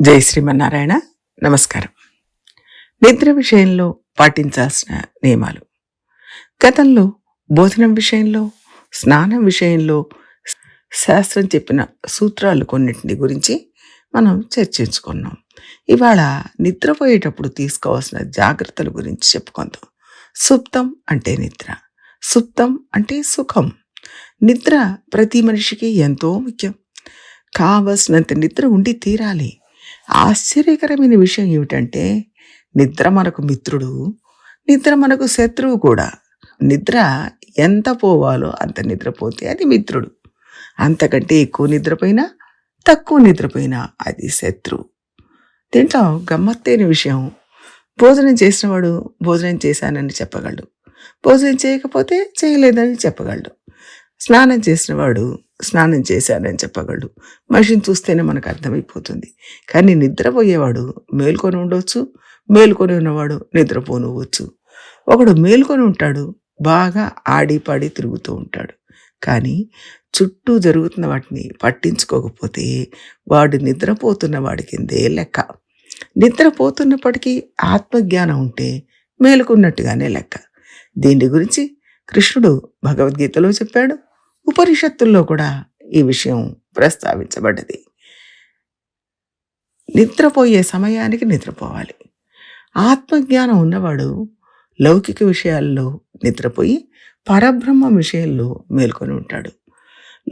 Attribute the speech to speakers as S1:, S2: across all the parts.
S1: జై శ్రీమన్నారాయణ. నమస్కారం. నిద్ర విషయంలో పాటించాల్సిన నియమాలు. గతంలో భోజనం విషయంలో స్నానం విషయంలో శాస్త్రం చెప్పిన సూత్రాలు కొన్నింటిని గురించి మనం చర్చించుకున్నాం. ఇవాళ నిద్రపోయేటప్పుడు తీసుకోవాల్సిన జాగ్రత్తల గురించి చెప్పుకుందాం. సుప్తం అంటే నిద్ర. సుప్తం అంటే సుఖం. నిద్ర ప్రతి మనిషికి ఎంతో ముఖ్యం. కావలసినంత నిద్ర ఉండి తీరాలి. ఆశ్చర్యకరమైన విషయం ఏమిటంటే నిద్ర మనకు మిత్రుడు నిద్ర మనకు శత్రువు కూడా. నిద్ర ఎంత పోవాలో అంత నిద్రపోతే అది మిత్రుడు. అంతకంటే ఎక్కువ నిద్రపోయినా తక్కువ నిద్రపోయినా అది శత్రువు. దీంట్లో గమ్మత్తైన విషయం. భోజనం చేసినవాడు భోజనం చేశానని చెప్పగలడు. భోజనం చేయకపోతే చేయలేదని చెప్పగలడు. స్నానం చేసినవాడు స్నానం చేశానని చెప్పగలడు. మనిషిని చూస్తేనే మనకు అర్థమైపోతుంది. కానీ నిద్రపోయేవాడు మేల్కొని ఉండవచ్చు మేల్కొని ఉన్నవాడు నిద్రపోనువచ్చు ఒకడు మేల్కొని ఉంటాడు బాగా ఆడిపాడి తిరుగుతూ ఉంటాడు. కానీ చుట్టూ జరుగుతున్న వాటిని పట్టించుకోకపోతే వాడు నిద్రపోతున్న వాడి కిందే లెక్క. నిద్రపోతున్నప్పటికీ ఆత్మజ్ఞానం ఉంటే మేలుకున్నట్టుగానే లెక్క. దీని గురించి కృష్ణుడు భగవద్గీతలో చెప్పాడు. ఉపనిషత్తుల్లో కూడా ఈ విషయం ప్రస్తావించబడ్డది. నిద్రపోయే సమయానికి నిద్రపోవాలి. ఆత్మజ్ఞానం ఉన్నవాడు లౌకిక విషయాల్లో నిద్రపోయి పరబ్రహ్మ విషయంలో మేల్కొని ఉంటాడు.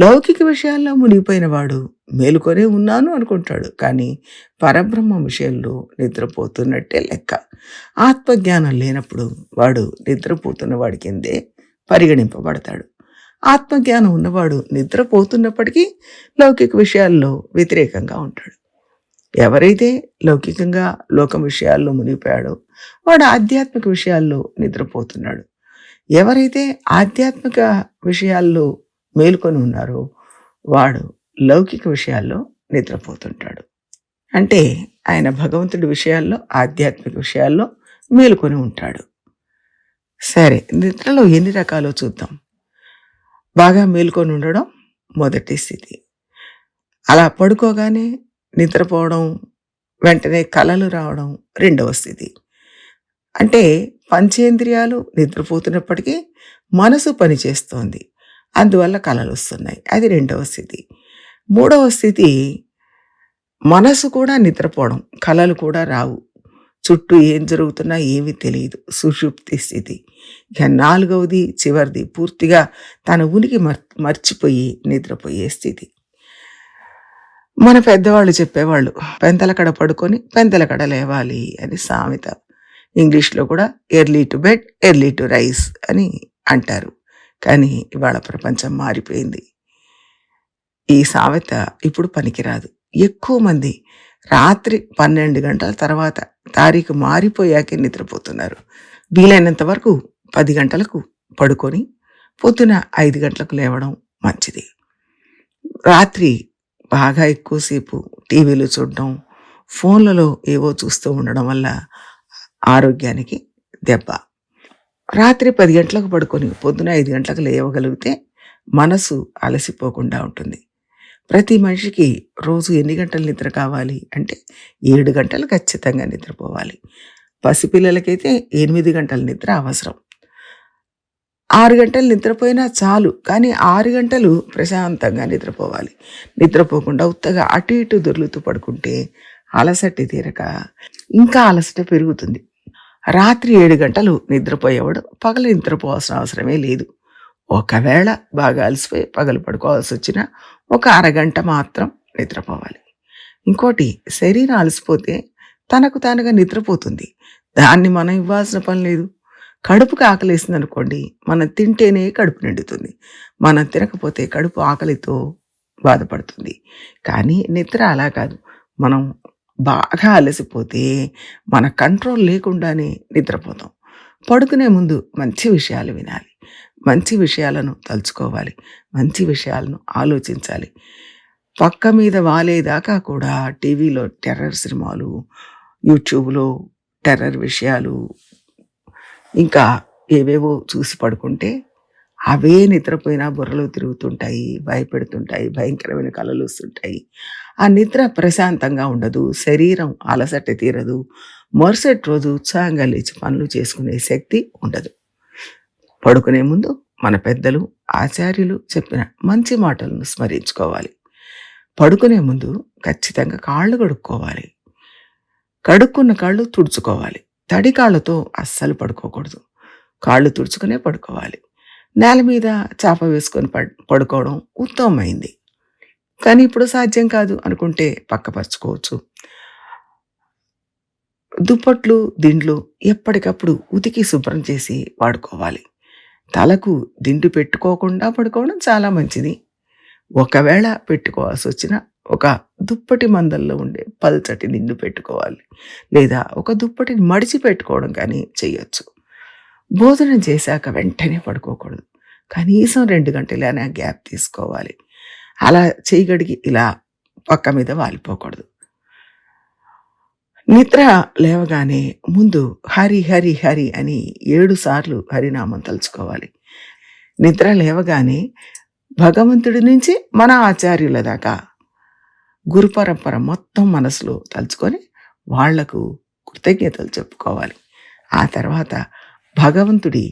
S1: లౌకిక విషయాల్లో మునిగిపోయిన వాడు మేలుకొనే ఉన్నాను అనుకుంటాడు. కానీ పరబ్రహ్మ విషయంలో నిద్రపోతున్నట్టే లెక్క. ఆత్మజ్ఞానం లేనప్పుడు వాడు నిద్రపోతున్న వాడి కిందే పరిగణింపబడతాడు. ఆత్మజ్ఞానం ఉన్నవాడు నిద్రపోతున్నప్పటికీ లౌకిక విషయాల్లో వ్యతిరేకంగా ఉంటాడు. ఎవరైతే లౌకికంగా లోకం విషయాల్లో మునిగిపోయాడో వాడు ఆధ్యాత్మిక విషయాల్లో నిద్రపోతున్నాడు. ఎవరైతే ఆధ్యాత్మిక విషయాల్లో మేలుకొని ఉన్నారో వాడు లౌకిక విషయాల్లో నిద్రపోతుంటాడు. అంటే ఆయన భగవంతుడి విషయాల్లో ఆధ్యాత్మిక విషయాల్లో మేలుకొని ఉంటాడు. సరే నిద్రలో ఎన్ని రకాలో చూద్దాం. బాగా మేల్కొని ఉండడం మొదటి స్థితి. అలా పడుకోగానే నిద్రపోవడం వెంటనే కలలు రావడం రెండవ స్థితి. అంటే పంచేంద్రియాలు నిద్రపోతున్నప్పటికీ మనసు పనిచేస్తోంది అందువల్ల కళలు వస్తున్నాయి. అది రెండవ స్థితి. మూడవ స్థితి మనసు కూడా నిద్రపోవడం. కళలు కూడా రావు. చుట్టూ ఏం జరుగుతున్నా ఏమీ తెలియదు. సుషుప్తి స్థితి. ఇక నాలుగవది చివరిది. పూర్తిగా తన ఉనికి మర్ మర్చిపోయి నిద్రపోయే స్థితి. మన పెద్దవాళ్ళు చెప్పేవాళ్ళు పెంతలకడ పడుకొని పెంతలకడ లేవాలి అని సామెత. ఇంగ్లీష్లో కూడా early to bed early to rise అని అంటారు. కానీ ఇవాళ ప్రపంచం మారిపోయింది. ఈ సామెత ఇప్పుడు పనికిరాదు. ఎక్కువ మంది రాత్రి పన్నెండు గంటల తర్వాత తారీఖు మారిపోయాకే నిద్రపోతున్నారు. వీలైనంత వరకు పది గంటలకు పడుకొని పొద్దున ఐదు గంటలకు లేవడం మంచిది. రాత్రి బాగా ఎక్కువసేపు టీవీలు చూడడం ఫోన్లలో ఏవో చూస్తూ ఉండడం వల్ల ఆరోగ్యానికి దెబ్బ. రాత్రి పది గంటలకు పడుకొని పొద్దున ఐదు గంటలకు లేవగలిగితే మనసు అలసిపోకుండా ఉంటుంది. ప్రతి మనిషికి రోజు ఎన్ని గంటలు నిద్ర కావాలి అంటే ఏడు గంటలు ఖచ్చితంగా నిద్రపోవాలి. పసిపిల్లలకైతే ఎనిమిది గంటల నిద్ర అవసరం. ఆరు గంటలు నిద్రపోయినా చాలు కానీ ఆరు గంటలు ప్రశాంతంగా నిద్రపోవాలి. నిద్రపోకుండా ఉత్తగా అటు ఇటు దొర్లుతూ పడుకుంటే అలసట తీరక ఇంకా అలసట పెరుగుతుంది. రాత్రి ఏడు గంటలు నిద్రపోయేవాడు పగలు నిద్రపోవాల్సిన అవసరమే లేదు. ఒకవేళ బాగా అలసిపోయి పగలు పడుకోవాల్సి వచ్చినా ఒక అరగంట మాత్రం నిద్రపోవాలి. ఇంకోటి శరీరం అలసిపోతే తనకు తానుగా నిద్రపోతుంది. దాన్ని మనం ఇవ్వాల్సిన పని లేదు. కడుపుకి ఆకలేసింది అనుకోండి మనం తింటేనే కడుపు నిండుతుంది. మనం తినకపోతే కడుపు ఆకలితో బాధపడుతుంది. కానీ నిద్ర అలా కాదు. మనం బాగా అలసిపోతే మన కంట్రోల్ లేకుండానే నిద్రపోతాం. పడుకునే ముందు మంచి విషయాలు వినాలి. మంచి విషయాలను తలుచుకోవాలి. మంచి విషయాలను ఆలోచించాలి. పక్క మీద వాలేదాకా కూడా టీవీలో టెర్రర్ సినిమాలు యూట్యూబ్లో టెర్రర్ విషయాలు ఇంకా ఏవేవో చూసి పడుకుంటే అవే నిద్రపోయినా బుర్రలు తిరుగుతుంటాయి భయపెడుతుంటాయి భయంకరమైన కళలు వస్తుంటాయి. ఆ నిద్ర ప్రశాంతంగా ఉండదు శరీరం అలసట తీరదు మరుసటి రోజు ఉత్సాహంగా లేచి పనులు చేసుకునే శక్తి ఉండదు. పడుకునే ముందు మన పెద్దలు ఆచార్యులు చెప్పిన మంచి మాటలను స్మరించుకోవాలి. పడుకునే ముందు ఖచ్చితంగా కాళ్ళు కడుక్కోవాలి. కడుక్కున్న కాళ్ళు తుడుచుకోవాలి. తడి కాళ్ళతో అస్సలు పడుకోకూడదు. కాళ్ళు తుడుచుకునే పడుకోవాలి. నేల మీద చాప వేసుకొని పడ్- పడుకోవడం ఉత్తమమైంది. కానీ ఇప్పుడు సాధ్యం కాదు అనుకుంటే పక్కపరుచుకోవచ్చు. దుప్పట్లు దిండ్లు ఎప్పటికప్పుడు ఉతికి శుభ్రం చేసి వాడుకోవాలి. తలకు దిండు పెట్టుకోకుండా పడుకోవడం చాలా మంచిది. ఒకవేళ పెట్టుకోవాల్సి వచ్చిన ఒక దుప్పటి మందల్లో ఉండే పల్చటి దిండు పెట్టుకోవాలి. లేదా ఒక దుప్పటిని మడిచి పెట్టుకోవడం కానీ చేయొచ్చు. భోజనం చేశాక వెంటనే పడుకోకూడదు. కనీసం రెండు గంటలైనా గ్యాప్ తీసుకోవాలి. అలా చేయగడిగి ఇలా పక్క మీద వాలిపోకూడదు. నిద్ర లేవగానే ముందు హరి హరి హరి అని ఏడు సార్లు హరినామం తలుచుకోవాలి. నిద్ర లేవగానే భగవంతుడి నుంచి మన ఆచార్యుల దాకా గురు పరంపర మొత్తం మనసులో తలుచుకొని వాళ్ళకు కృతజ్ఞతలు చెప్పుకోవాలి. ఆ తర్వాత భగవంతుడి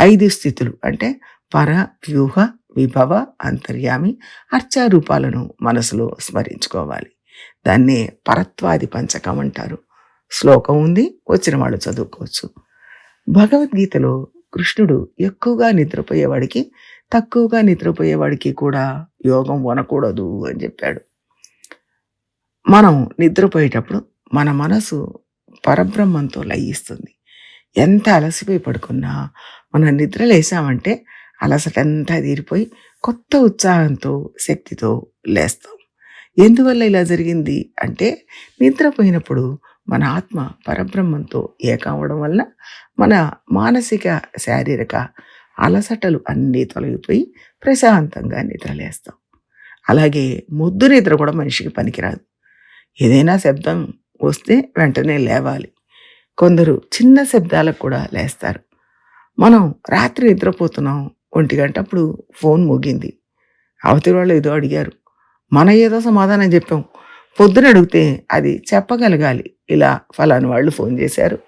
S1: ఐదు స్థితులు అంటే పర వ్యూహ విభవ అంతర్యామి అర్చారూపాలను మనసులో స్మరించుకోవాలి. దాన్నే పరత్వాది పంచకం అంటారు. శ్లోకం ఉంది వచ్చిన వాళ్ళు చదువుకోవచ్చు. భగవద్గీతలో కృష్ణుడు ఎక్కువగా నిద్రపోయేవాడికి తక్కువగా నిద్రపోయేవాడికి కూడా యోగం వనకూడదు అని చెప్పాడు. మనం నిద్రపోయేటప్పుడు మన మనసు పరబ్రహ్మంతో లయిస్తుంది. ఎంత అలసిపోయి పడుకున్నా మనం నిద్ర లేసామంటే అలసటంతా తీరిపోయి కొత్త ఉత్సాహంతో శక్తితో లేస్తాం. ఎందువల్ల ఇలా జరిగింది? అంటే నిద్రపోయినప్పుడు మన ఆత్మ పరబ్రహ్మంతో ఏకావడం వల్ల మన మానసిక శారీరక అలసటలు అన్నీ తొలగిపోయి ప్రశాంతంగా నిద్రలేస్తాం. అలాగే ముద్దు నిద్ర కూడా మనిషికి పనికిరాదు. ఏదైనా శబ్దం వస్తే వెంటనే లేవాలి. కొందరు చిన్న శబ్దాలకు కూడా లేస్తారు. మనం రాత్రి నిద్రపోతున్నాం ఒంటి గంటప్పుడు ఫోన్ మోగింది. అవతలి వాళ్ళు ఏదో అడిగారు. మన ఏదో సమాధానం చెప్పాం. పొద్దున అడిగితే అది చెప్పగలగాలి. ఇలా ఫలాని వాళ్ళు ఫోన్ చేశారు.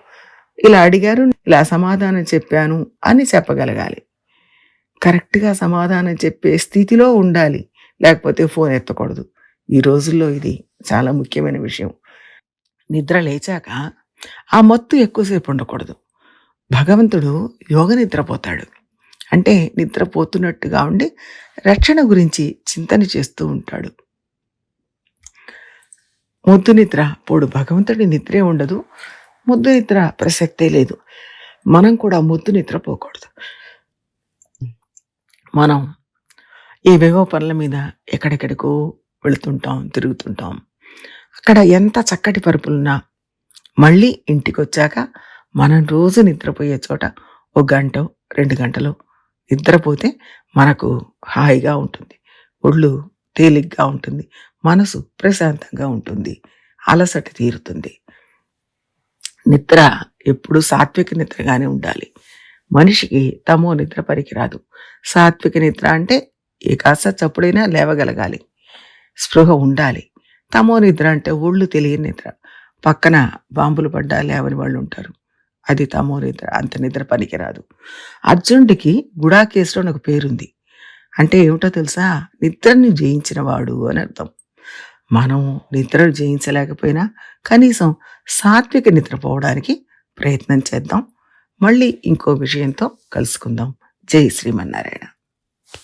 S1: ఇలా అడిగారు. ఇలా సమాధానం చెప్పాను అని చెప్పగలగాలి. కరెక్ట్గా సమాధానం చెప్పే స్థితిలో ఉండాలి. లేకపోతే ఫోన్ ఎత్తకూడదు. ఈ రోజుల్లో ఇది చాలా ముఖ్యమైన విషయం. నిద్ర లేచాక ఆ మత్తు ఎక్కువసేపు ఉండకూడదు. భగవంతుడు యోగ నిద్రపోతాడు. అంటే నిద్రపోతున్నట్టుగా ఉండి రక్షణ గురించి చింతన చేస్తూ ఉంటాడు. ముద్దు నిద్ర పోడు భగవంతుడి నిద్రే ఉండదు. ముద్దు నిద్ర ప్రసక్తే లేదు. మనం కూడా ముద్దు నిద్రపోకూడదు మనం ఏవేవో పనుల మీద ఎక్కడెక్కడికో వెళుతుంటాం తిరుగుతుంటాం. అక్కడ ఎంత చక్కటి పరుపులున్నా మళ్ళీ ఇంటికి వచ్చాక మనం రోజు నిద్రపోయే చోట ఒక గంట రెండు గంటలు నిద్రపోతే మనకు హాయిగా ఉంటుంది. ఒళ్ళు తేలిగ్గా ఉంటుంది. మనసు ప్రశాంతంగా ఉంటుంది. అలసట తీరుతుంది. నిద్ర ఎప్పుడు సాత్విక నిద్రగానే ఉండాలి. మనిషికి తమో నిద్ర పనికిరాదు. సాత్విక నిద్ర అంటే ఏ కాస్త చప్పుడైనా లేవగలగాలి. స్పృహ ఉండాలి. తమో నిద్ర అంటే ఒళ్ళు తెలియని నిద్ర. పక్కన బాంబులు పడ్డా లేవని వాళ్ళు ఉంటారు. అది తమో నిద్ర అంత నిద్ర పనికిరాదు. అర్జునుడికి కేసులో ఒక పేరుంది. అంటే ఏమిటో తెలుసా? నిద్రని జయించిన వాడు అని అర్థం. మనం నిద్రను జయించలేకపోయినా కనీసం సాత్విక నిద్రపోవడానికి ప్రయత్నం చేద్దాం. మళ్ళీ ఇంకో విషయంతో కలుసుకుందాం. జై శ్రీమన్నారాయణ.